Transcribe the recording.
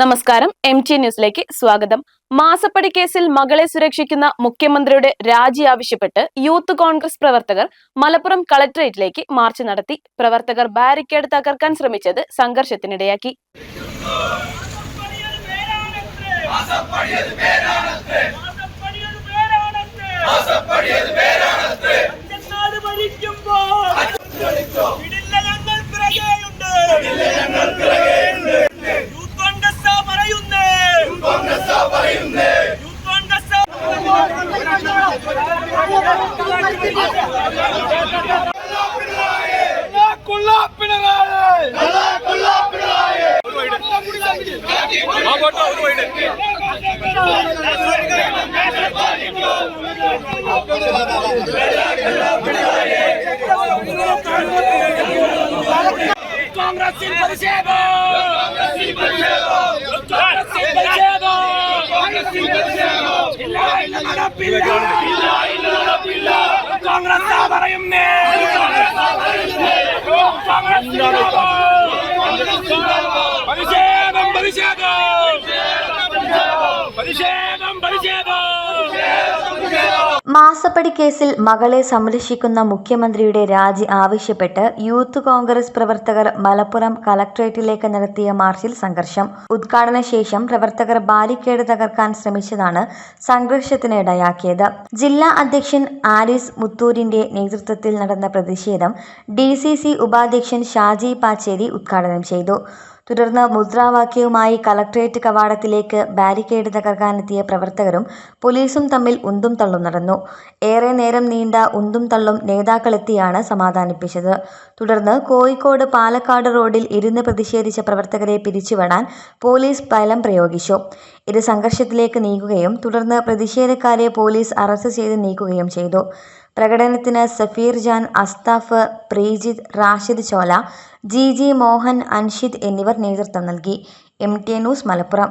നമസ്കാരം M T ന്യൂസിലേക്ക് സ്വാഗതം. മാസപ്പടി കേസിൽ മകളെ സുരക്ഷിക്കുന്ന മുഖ്യമന്ത്രിയുടെ രാജി ആവശ്യപ്പെട്ട് യൂത്ത് കോൺഗ്രസ് പ്രവർത്തകർ മലപ്പുറം കളക്ടറേറ്റിലേക്ക് മാർച്ച് നടത്തി. പ്രവർത്തകർ ബാരിക്കേഡ് തകർക്കാൻ ശ്രമിച്ചത് സംഘർഷത്തിനിടയാക്കി നാട് ഭരിക്കുമ്പോൾ വിടില്ല ഞങ്ങൾ പിറകെയുണ്ട് യൂത്ത് കോൺഗ്രസ് പറയുന്നേ യൂത്ത് കോൺഗ്രസ് കോൺഗ്രസിൽ പ്രതിഷേധം കോൺഗ്രസിൽ പ്രതിഷേധം ഇല്ല ഇല്ല നടപ്പില്ല കോൺഗ്രസ് പറയുന്നേ പ്രതിഷേധം പ്രതിഷേധം പ്രതിഷേധം പ്രതിഷേധം മാസപ്പടി കേസിൽ മകളെ സംരക്ഷിക്കുന്ന മുഖ്യമന്ത്രിയുടെ രാജി ആവശ്യപ്പെട്ട് യൂത്ത് കോൺഗ്രസ് പ്രവർത്തകർ മലപ്പുറം കലക്ട്രേറ്റിലേക്ക് നടത്തിയ മാർച്ചിൽ സംഘർഷം. ഉദ്ഘാടന ശേഷം പ്രവർത്തകർ ബാരിക്കേഡ് തകർക്കാൻ ശ്രമിച്ചതാണ് സംഘർഷത്തിനിടയാക്കിയത്. ജില്ലാ അധ്യക്ഷൻ ആരിസ് മുത്തൂരിന്റെ നേതൃത്വത്തിൽ നടന്ന പ്രതിഷേധം ഡി ഉപാധ്യക്ഷൻ ഷാജി പാച്ചേരി ഉദ്ഘാടനം ചെയ്തു. തുടർന്ന് മുദ്രാവാക്യവുമായി കളക്ട്രേറ്റ് കവാടത്തിലേക്ക് ബാരിക്കേഡ് തകർക്കാനെത്തിയ പ്രവർത്തകരും പോലീസും തമ്മിൽ ഉന്തും തള്ളും നടന്നു. ഏറെ നേരം നീണ്ട ഉന്തും തള്ളും നേതാക്കളെത്തിയാണ് സമാധാനിപ്പിച്ചത്. തുടർന്ന് കോഴിക്കോട് പാലക്കാട് റോഡിൽ ഇരുന്ന് പ്രതിഷേധിച്ച പ്രവർത്തകരെ പിരിച്ചുവിടാൻ പോലീസ് ബലം പ്രയോഗിച്ചു. ഇത് സംഘർഷത്തിലേക്ക് നീങ്ങുകയും തുടർന്ന് പ്രതിഷേധക്കാരെ പോലീസ് അറസ്റ്റ് ചെയ്ത് നീക്കുകയും ചെയ്തു. പ്രകടനത്തിന് സഫീർ ജാൻ അസ്താഫ് പ്രീജിത് റാഷിദ് ചോല ജി ജി മോഹൻ അൻഷിദ് എന്നിവർ നേതൃത്വം നൽകി. M T news Malappuram.